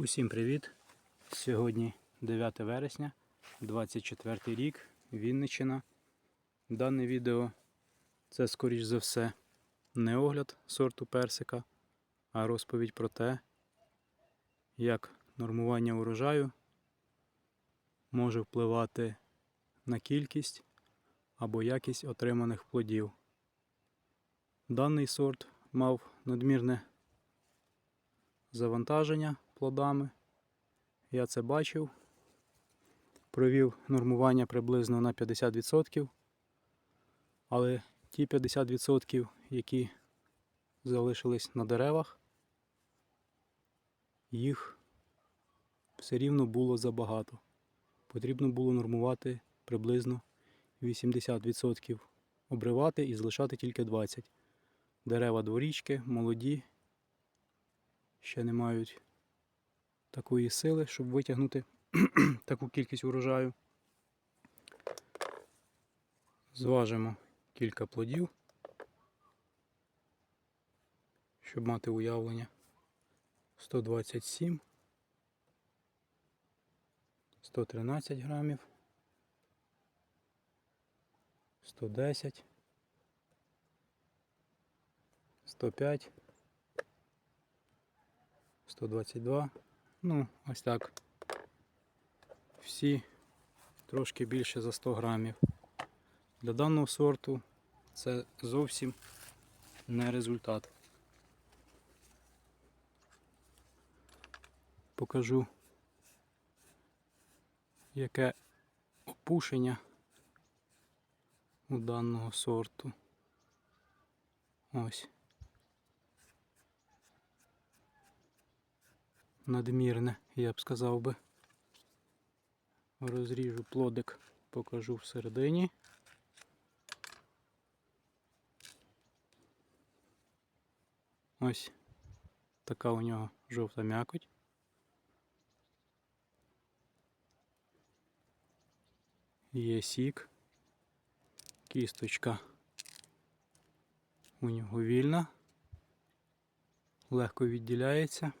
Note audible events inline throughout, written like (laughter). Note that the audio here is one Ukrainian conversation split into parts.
Усім привіт! Сьогодні 9 вересня, 24 рік, Вінниччина. Дане відео це, скоріш за все, не огляд сорту персика, а розповідь про те, як нормування урожаю може впливати на кількість або якість отриманих плодів. Даний сорт мав надмірне завантаження плодами. Я це бачив. Провів нормування приблизно на 50%. Але ті 50%, які залишились на деревах, їх все рівно було забагато. Потрібно було нормувати приблизно 80% обривати і залишати тільки 20%. Дерева дворічки, молоді, ще не мають такої сили, щоб витягнути (clears throat) таку кількість урожаю. Зважимо кілька плодів, щоб мати уявлення. 127, 113 грамів, 110, 105, 122. Ну, ось так. Всі трошки більше за 100 грамів. Для даного сорту це зовсім не результат. Покажу, яке опушення у даного сорту. Ось. Надмірне, я б сказав би. Розріжу плодик, покажу всередині. Ось така у нього жовта м'якоть. Є сік, кісточка у нього вільна, легко відділяється.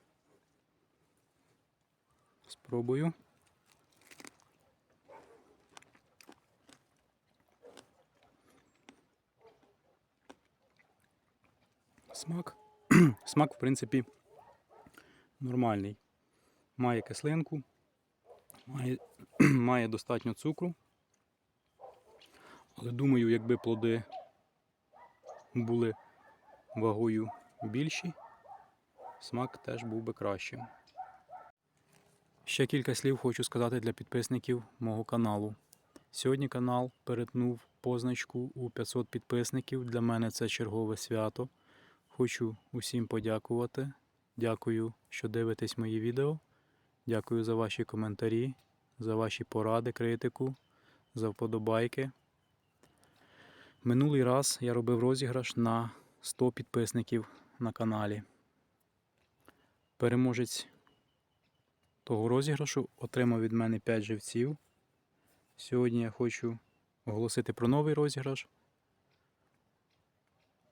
Спробую. Смак. (clears throat) Смак, в принципі, нормальний. Має кислинку, має, (clears throat) має достатньо цукру. Але думаю, якби плоди були вагою більші, смак теж був би кращим. Ще кілька слів хочу сказати для підписників мого каналу. Сьогодні канал перетнув позначку у 500 підписників. Для мене це чергове свято. Хочу усім подякувати. Дякую, що дивитесь мої відео. Дякую за ваші коментарі, за ваші поради, критику, за вподобайки. Минулий раз я робив розіграш на 100 підписників на каналі. Переможець того розіграшу отримав від мене 5 живців. Сьогодні я хочу оголосити про новий розіграш,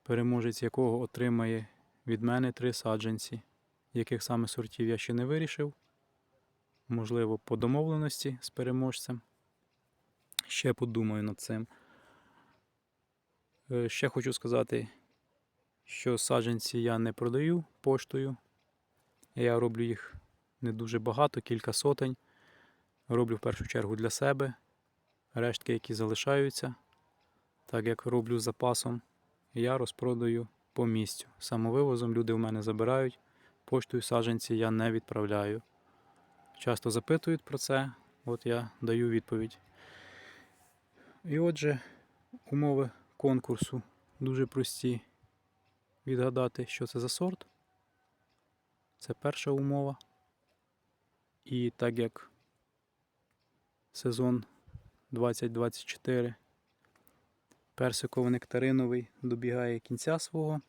переможець якого отримає від мене 3 саджанці, яких саме сортів я ще не вирішив. Можливо, по домовленості з переможцем. Ще подумаю над цим. Е, Ще хочу сказати, що саджанці я не продаю поштою. Я роблю їх не дуже багато, кілька сотень. Роблю в першу чергу для себе. Рештки, які залишаються, так як роблю запасом, я розпродаю по місцю. Самовивозом люди в мене забирають, поштою саджанці я не відправляю. Часто запитують про це, от я даю відповідь. І отже, умови конкурсу дуже прості відгадати, що це за сорт. Це перша умова. І так як сезон 2024 персиково-нектариновий добігає кінця свого.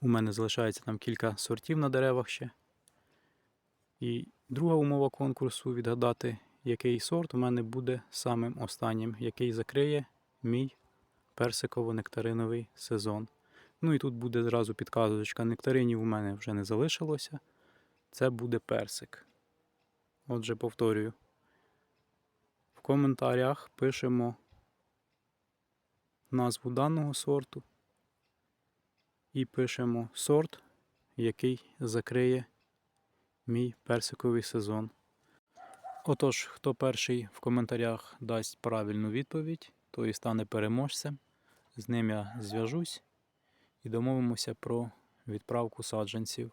У мене залишається там кілька сортів на деревах ще. І друга умова конкурсу відгадати, який сорт у мене буде самим останнім, який закриє мій персиково-нектариновий сезон. Ну і тут буде зразу підказочка. Нектаринів у мене вже не залишилося. Це буде персик. Отже, повторюю. В коментарях пишемо назву даного сорту і пишемо сорт, який закриє мій персиковий сезон. Отож, хто перший в коментарях дасть правильну відповідь, той і стане переможцем. З ним я зв'яжусь і домовимося про відправку саджанців.